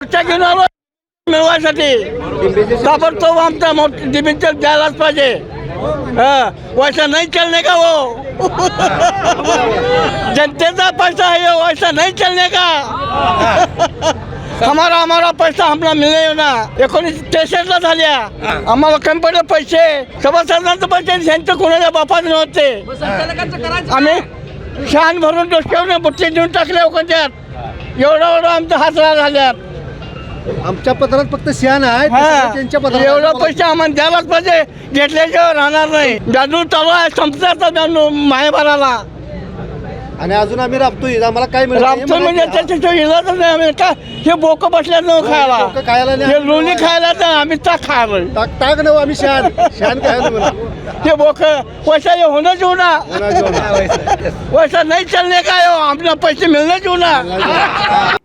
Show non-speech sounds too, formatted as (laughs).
मोर्चा घेऊन आलो. मिळवायसाठी ताबडतोब आमचा डिमिशन द्यायलाच पाहिजे. हा वैसा नाही चलने का वो हो? (laughs) जनतेचा पैसा है ये हो, वैसा नहीं चलने का? हमारा हमारा पैसा आम्हाला मिळेल हो ना. एकोणीस त्रेसष्टला झाल्या. आम्हाला कंपनी पैसे सभासदांचे पैसे त्यांचं कोणाच्या बापात नव्हते. आम्ही शान भरून डोसक्यावर बुट्टी देऊन टाकले कोणत्यात एवढं एवढं आमचा हातला झाल्यात. आमच्या पत्रात फक्त शान आहे हा. त्यांच्या पत्रात एवढं पैसे आम्हाला द्यायलाच पाहिजे. घेतल्याशिवाय राहणार नाही. जादू चालू आहे संपल्याचा जादू मायबाराला आणि अजून आम्ही राबतोय आम्हाला काय मिळत नाही. राबतो म्हणजे हे त्याच्याशिवाय इलाजच नाही आम्ही. का? हे बोक बसल्यात ना खायला. खायला नाही. हे लोणी खायला तर आम्ही ता खायला टाक टाक नव आम्ही शान शान काय नाही म्हणा. हे बोक पैसा ये होणं होणार जेवण. वैसा नाही चलने का हो? आपल्याला पैसे मिळणं ना.